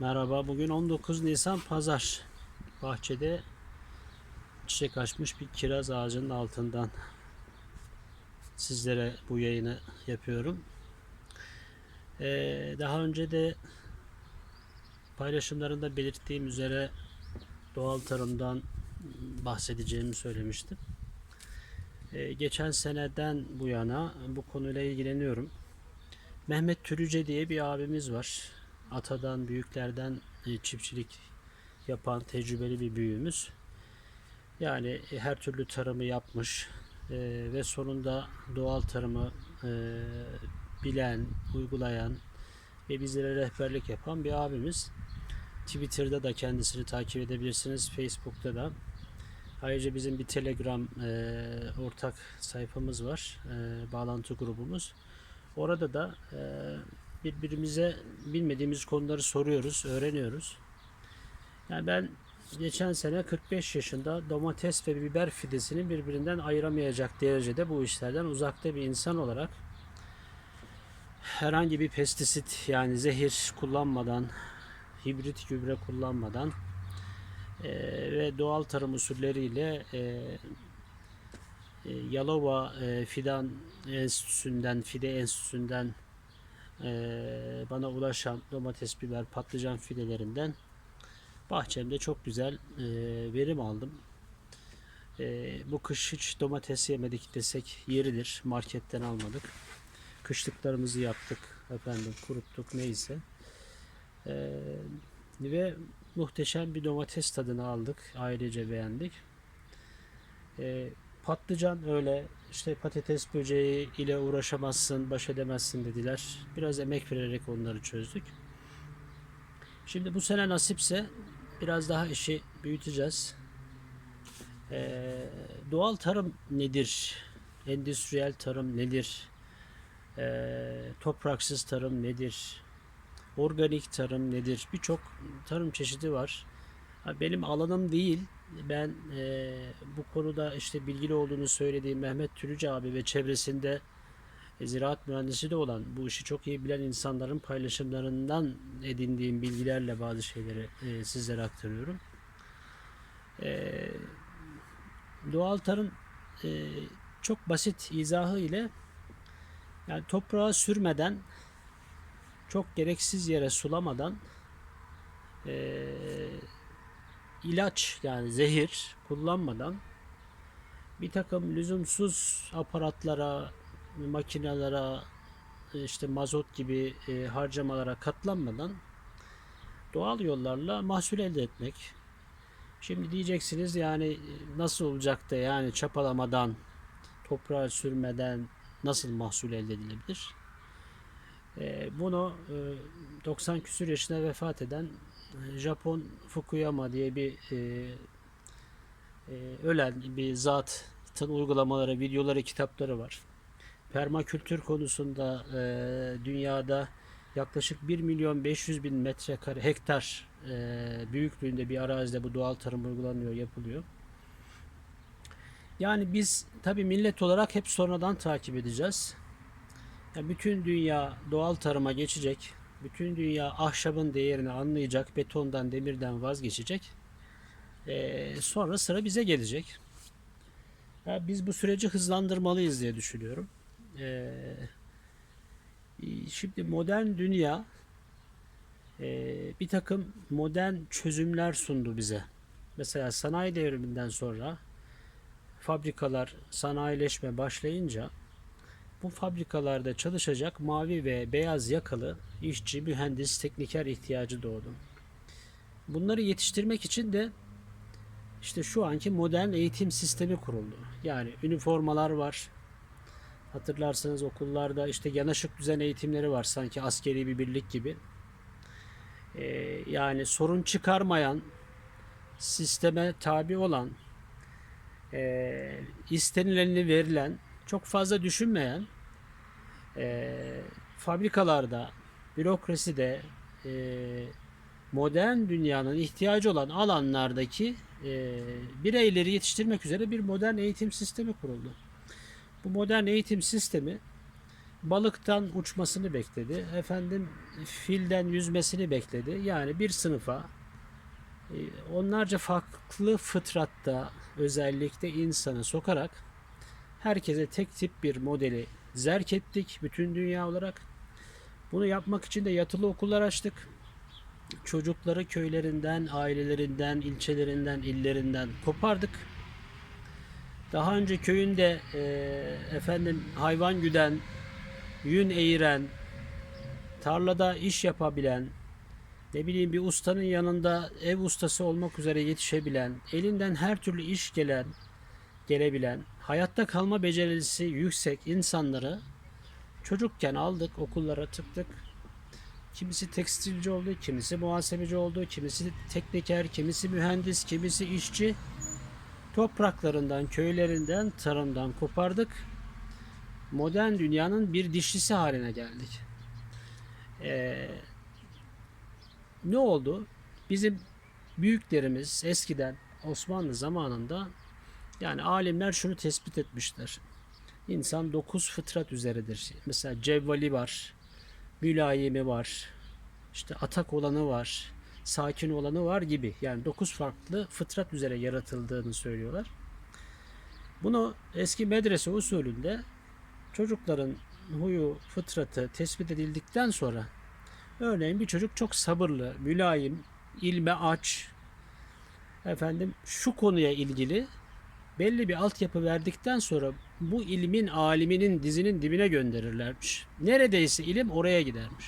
Merhaba, bugün 19 Nisan Pazar. Bahçede çiçek açmış bir kiraz ağacının altından sizlere bu yayını yapıyorum. Ee, daha önce de paylaşımlarında belirttiğim üzere doğal tarımdan bahsedeceğimi söylemiştim. Ee, geçen seneden bu yana bu konuyla ilgileniyorum. Mehmet Türüce diye bir abimiz var. Atadan, büyüklerden e, çiftçilik yapan tecrübeli bir büyüğümüz. Yani e, her türlü tarımı yapmış e, ve sonunda doğal tarımı bilen, uygulayan ve bizlere rehberlik yapan bir abimiz. Twitter'da da kendisini takip edebilirsiniz, Facebook'ta da. Ayrıca bizim bir Telegram e, ortak sayfamız var, e, bağlantı grubumuz. Orada da e, birbirimize bilmediğimiz konuları soruyoruz, öğreniyoruz. Yani ben geçen sene 45 yaşında domates ve biber fidesini birbirinden ayıramayacak derecede bu işlerden uzakta bir insan olarak herhangi bir pestisit yani zehir kullanmadan, hibrit gübre kullanmadan e, ve doğal tarım usulleriyle e, Yalova e, Fidan Enstitüsü'nden, Fide Enstitüsü'nden bana ulaşan domates, biber, patlıcan fidelerinden bahçemde çok güzel e, verim aldım. E, bu kış hiç domates yemedik desek yeridir. Marketten almadık. Kışlıklarımızı yaptık. Efendim kuruttuk neyse. E, ve muhteşem bir domates tadını aldık. Ailece beğendik. Patlıcan öyle işte patates böceği ile uğraşamazsın, baş edemezsin dediler. Biraz emek vererek onları çözdük. Şimdi bu sene nasipse biraz daha işi büyüteceğiz. Ee, doğal tarım nedir? Endüstriyel tarım nedir? Ee, topraksız tarım nedir? Organik tarım nedir? Birçok tarım çeşidi var. Benim alanım değil. Ben e, bu konuda işte bilgili olduğunu söylediğim Mehmet Türücü abi ve çevresinde e, ziraat mühendisi de olan bu işi çok iyi bilen insanların paylaşımlarından edindiğim bilgilerle bazı şeyleri e, sizlere aktarıyorum. E, doğal tarım e, çok basit izahı ile yani toprağa sürmeden çok gereksiz yere sulamadan e, ilaç yani zehir kullanmadan bir takım lüzumsuz aparatlara, makinelere, işte mazot gibi e, harcamalara katlanmadan doğal yollarla mahsul elde etmek. Şimdi diyeceksiniz yani e, nasıl olacak da yani çapalamadan, toprağa sürmeden nasıl mahsul elde edilebilir? E, bunu e, 90 küsür yaşına vefat eden Japon Fukuyama diye bir e, e, ölen bir zatın uygulamaları, videoları, kitapları var. Permakültür konusunda e, dünyada yaklaşık 1 milyon 500 bin metrekare hektar e, büyüklüğünde bir arazide bu doğal tarım uygulanıyor, yapılıyor. Yani biz tabi millet olarak hep sonradan takip edeceğiz. Ya bütün dünya doğal tarıma geçecek. Bütün dünya ahşabın değerini anlayacak. Betondan, demirden vazgeçecek. Ee, sonra sıra bize gelecek. Ya biz bu süreci hızlandırmalıyız diye düşünüyorum. Ee, şimdi modern dünya e, bir takım modern çözümler sundu bize. Mesela sanayi devriminden sonra fabrikalar sanayileşme başlayınca bu fabrikalarda çalışacak mavi ve beyaz yakalı işçi, mühendis, tekniker ihtiyacı doğdu. Bunları yetiştirmek için de işte şu anki modern eğitim sistemi kuruldu. Yani üniformalar var. Hatırlarsanız okullarda işte yanaşık düzen eğitimleri var sanki askeri bir birlik gibi. Ee, yani sorun çıkarmayan, sisteme tabi olan, e, istenileni verilen, çok fazla düşünmeyen, e, fabrikalarda, bürokraside, e, modern dünyanın ihtiyacı olan alanlardaki e, bireyleri yetiştirmek üzere bir modern eğitim sistemi kuruldu. Bu modern eğitim sistemi balıktan uçmasını bekledi. Efendim filden yüzmesini bekledi. Yani bir sınıfa e, onlarca farklı fıtratta özellikle insanı sokarak herkese tek tip bir modeli zerk ettik bütün dünya olarak. Bunu yapmak için de yatılı okullar açtık. Çocukları köylerinden, ailelerinden, ilçelerinden, illerinden kopardık. Daha önce köyünde e, efendim hayvan güden, yün eğiren, tarlada iş yapabilen, ne bileyim bir ustanın yanında ev ustası olmak üzere yetişebilen, elinden her türlü iş gelen, gelebilen, hayatta kalma becerisi yüksek insanları çocukken aldık, okullara tıktık. Kimisi tekstilci oldu, kimisi muhasebeci oldu, kimisi tekniker, kimisi mühendis, kimisi işçi. Topraklarından, köylerinden, tarımdan kopardık. Modern dünyanın bir dişlisi haline geldik. Ee, ne oldu? Bizim büyüklerimiz eskiden Osmanlı zamanında yani alimler şunu tespit etmişler. İnsan dokuz fıtrat üzeredir. Mesela cevvali var, mülayimi var, işte atak olanı var, sakin olanı var gibi. Yani dokuz farklı fıtrat üzere yaratıldığını söylüyorlar. Bunu eski medrese usulünde çocukların huyu, fıtratı tespit edildikten sonra örneğin bir çocuk çok sabırlı, mülayim, ilme aç, efendim şu konuya ilgili belli bir altyapı verdikten sonra bu ilmin aliminin dizinin dibine gönderirlermiş. Neredeyse ilim oraya gidermiş.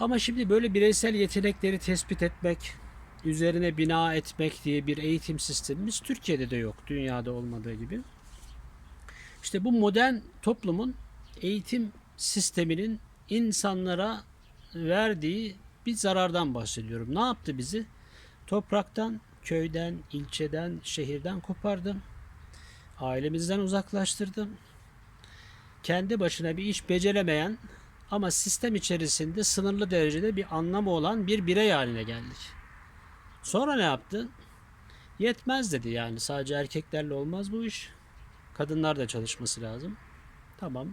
Ama şimdi böyle bireysel yetenekleri tespit etmek, üzerine bina etmek diye bir eğitim sistemimiz Türkiye'de de yok, dünyada olmadığı gibi. İşte bu modern toplumun eğitim sisteminin insanlara verdiği bir zarardan bahsediyorum. Ne yaptı bizi? Topraktan, köyden, ilçeden, şehirden kopardım. Ailemizden uzaklaştırdım. Kendi başına bir iş beceremeyen ama sistem içerisinde sınırlı derecede bir anlamı olan bir birey haline geldik. Sonra ne yaptı? Yetmez dedi yani sadece erkeklerle olmaz bu iş. Kadınlar da çalışması lazım. Tamam.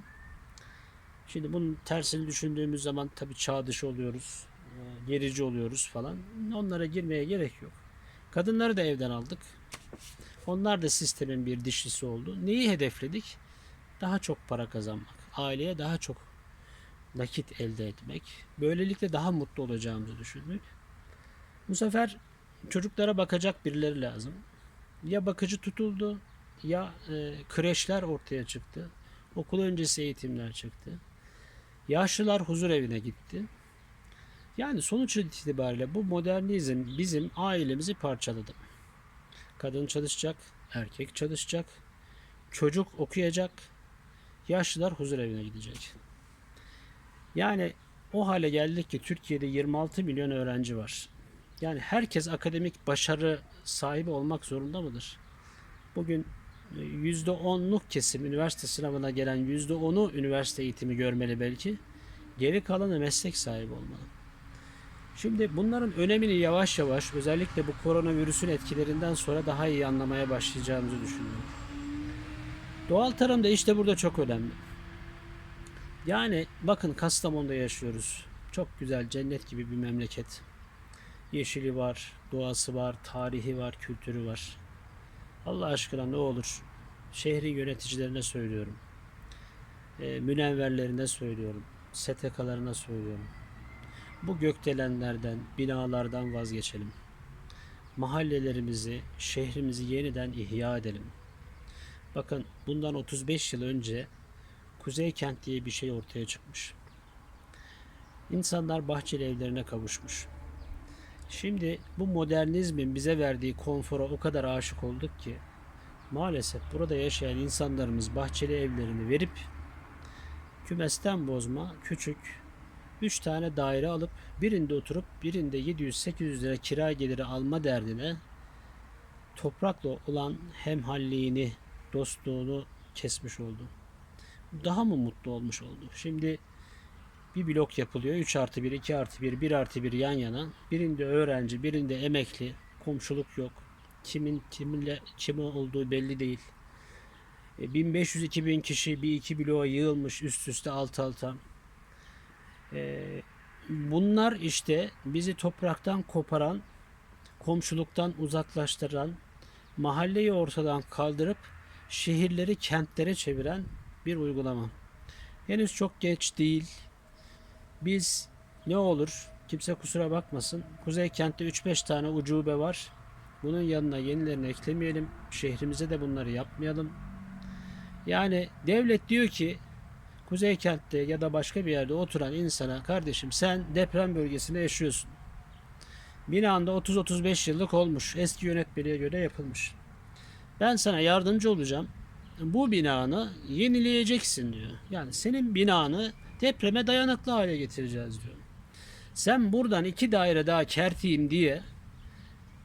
Şimdi bunun tersini düşündüğümüz zaman tabii çağ dışı oluyoruz. e, Gerici oluyoruz falan. Onlara girmeye gerek yok. Kadınları da evden aldık. Onlar da sistemin bir dişlisi oldu. Neyi hedefledik? Daha çok para kazanmak. Aileye daha çok nakit elde etmek. Böylelikle daha mutlu olacağımızı düşündük. Bu sefer çocuklara bakacak birileri lazım. Ya bakıcı tutuldu ya e, kreşler ortaya çıktı. Okul öncesi eğitimler çıktı. Yaşlılar huzur evine gitti. Yani sonuç itibariyle bu modernizm bizim ailemizi parçaladı. Kadın çalışacak, erkek çalışacak, çocuk okuyacak, yaşlılar huzur evine gidecek. Yani o hale geldik ki Türkiye'de 26 milyon öğrenci var. Yani herkes akademik başarı sahibi olmak zorunda mıdır? Bugün %10'luk kesim üniversite sınavına gelen %10'u üniversite eğitimi görmeli belki. Geri kalanı meslek sahibi olmalı. Şimdi bunların önemini yavaş yavaş özellikle bu koronavirüsün etkilerinden sonra daha iyi anlamaya başlayacağımızı düşünüyorum. Doğal tarım da işte burada çok önemli. Yani bakın Kastamonu'da yaşıyoruz. Çok güzel cennet gibi bir memleket. Yeşili var, doğası var, tarihi var, kültürü var. Allah aşkına ne olur şehri yöneticilerine söylüyorum. E, münevverlerine söylüyorum. STK'larına söylüyorum. Bu gökdelenlerden, binalardan vazgeçelim. Mahallelerimizi, şehrimizi yeniden ihya edelim. Bakın bundan 35 yıl önce Kuzey Kent diye bir şey ortaya çıkmış. İnsanlar bahçeli evlerine kavuşmuş. Şimdi bu modernizmin bize verdiği konfora o kadar aşık olduk ki maalesef burada yaşayan insanlarımız bahçeli evlerini verip kümesten bozma küçük 3 tane daire alıp birinde oturup birinde 700-800 lira kira geliri alma derdine toprakla olan hemhalliğini, dostluğunu kesmiş oldu. Daha mı mutlu olmuş oldu? Şimdi bir blok yapılıyor. 3 artı 1, 2 artı 1, 1 artı 1 yan yana. Birinde öğrenci, birinde emekli. Komşuluk yok. Kimin kiminle kimi olduğu belli değil. E, 1500-2000 kişi bir iki bloğa yığılmış üst üste alt alta. E, bunlar işte bizi topraktan koparan, komşuluktan uzaklaştıran, mahalleyi ortadan kaldırıp şehirleri kentlere çeviren bir uygulama. Henüz çok geç değil. Biz ne olur kimse kusura bakmasın. Kuzey kentte 3-5 tane ucube var. Bunun yanına yenilerini eklemeyelim. Şehrimize de bunları yapmayalım. Yani devlet diyor ki Kuzey kentte ya da başka bir yerde oturan insana kardeşim sen deprem bölgesinde yaşıyorsun. Binanda 30-35 yıllık olmuş. Eski yönetmeliğe göre yapılmış. Ben sana yardımcı olacağım. Bu binanı yenileyeceksin diyor. Yani senin binanı depreme dayanıklı hale getireceğiz diyor. Sen buradan iki daire daha kerteyim diye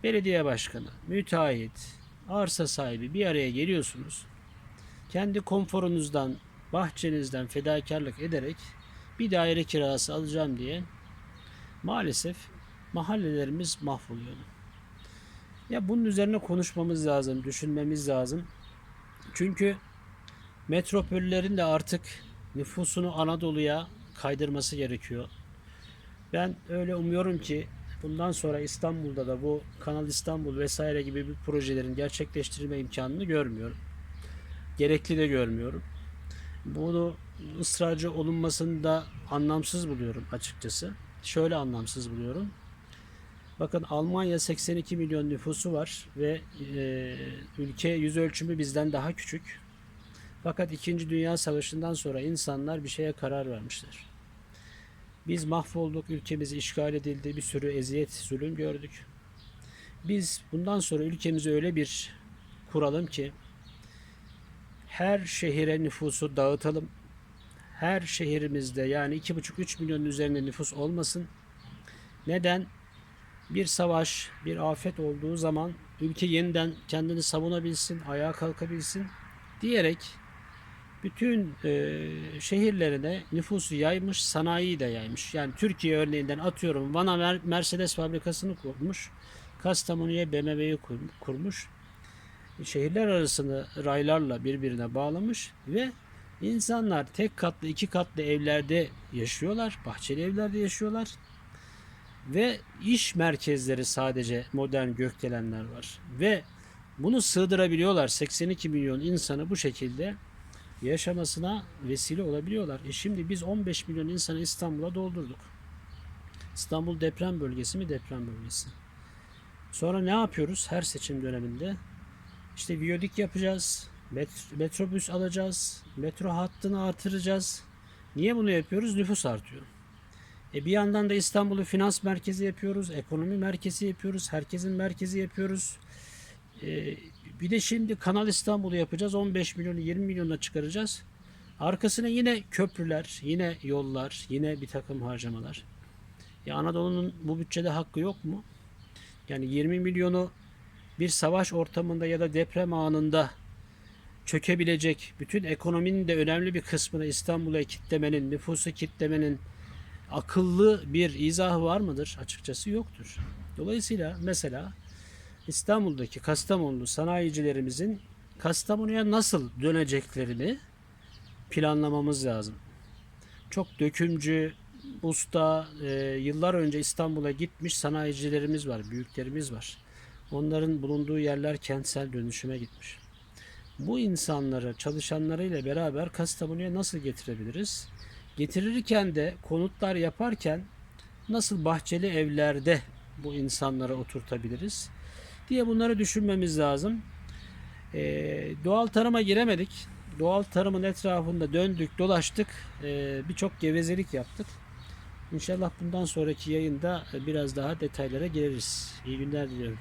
belediye başkanı, müteahhit, arsa sahibi bir araya geliyorsunuz. Kendi konforunuzdan, bahçenizden fedakarlık ederek bir daire kirası alacağım diye maalesef mahallelerimiz mahvoluyor. Ya bunun üzerine konuşmamız lazım, düşünmemiz lazım. Çünkü metropollerin de artık nüfusunu Anadolu'ya kaydırması gerekiyor. Ben öyle umuyorum ki bundan sonra İstanbul'da da bu Kanal İstanbul vesaire gibi bir projelerin gerçekleştirilme imkanını görmüyorum. Gerekli de görmüyorum. Bunu ısrarcı olunmasını da anlamsız buluyorum açıkçası. Şöyle anlamsız buluyorum. Bakın Almanya 82 milyon nüfusu var ve e, ülke yüz ölçümü bizden daha küçük. Fakat 2. Dünya Savaşı'ndan sonra insanlar bir şeye karar vermişler. Biz mahvolduk, ülkemiz işgal edildi, bir sürü eziyet, zulüm gördük. Biz bundan sonra ülkemizi öyle bir kuralım ki her şehire nüfusu dağıtalım. Her şehrimizde yani 2,5-3 milyonun üzerinde nüfus olmasın. Neden? Bir savaş, bir afet olduğu zaman ülke yeniden kendini savunabilsin, ayağa kalkabilsin diyerek bütün e, şehirlerine nüfusu yaymış, sanayiyi de yaymış. Yani Türkiye örneğinden atıyorum Van'a Mer- Mercedes fabrikasını kurmuş, Kastamonu'ya BMW'yi kur- kurmuş. Şehirler arasını raylarla birbirine bağlamış ve insanlar tek katlı, iki katlı evlerde yaşıyorlar, bahçeli evlerde yaşıyorlar. Ve iş merkezleri sadece modern gökdelenler var. Ve bunu sığdırabiliyorlar. 82 milyon insanı bu şekilde yaşamasına vesile olabiliyorlar. E şimdi biz 15 milyon insanı İstanbul'a doldurduk. İstanbul deprem bölgesi mi deprem bölgesi. Sonra ne yapıyoruz her seçim döneminde? İşte viyodik yapacağız. Met- metrobüs alacağız. Metro hattını artıracağız. Niye bunu yapıyoruz? Nüfus artıyor. E bir yandan da İstanbul'u finans merkezi yapıyoruz. Ekonomi merkezi yapıyoruz. Herkesin merkezi yapıyoruz. E, bir de şimdi Kanal İstanbul'u yapacağız. 15 milyonu 20 milyona çıkaracağız. Arkasına yine köprüler, yine yollar, yine bir takım harcamalar. Ya Anadolu'nun bu bütçede hakkı yok mu? Yani 20 milyonu bir savaş ortamında ya da deprem anında çökebilecek bütün ekonominin de önemli bir kısmını İstanbul'a kitlemenin, nüfusu kitlemenin akıllı bir izahı var mıdır? Açıkçası yoktur. Dolayısıyla mesela İstanbul'daki Kastamonlu sanayicilerimizin Kastamonu'ya nasıl döneceklerini planlamamız lazım. Çok dökümcü, usta, e, yıllar önce İstanbul'a gitmiş sanayicilerimiz var, büyüklerimiz var. Onların bulunduğu yerler kentsel dönüşüme gitmiş. Bu insanları çalışanlarıyla beraber Kastamonu'ya nasıl getirebiliriz? Getirirken de konutlar yaparken nasıl bahçeli evlerde bu insanları oturtabiliriz diye bunları düşünmemiz lazım. Ee, doğal tarıma giremedik. Doğal tarımın etrafında döndük, dolaştık. Ee, Birçok gevezelik yaptık. İnşallah bundan sonraki yayında biraz daha detaylara gireriz. İyi günler diliyorum.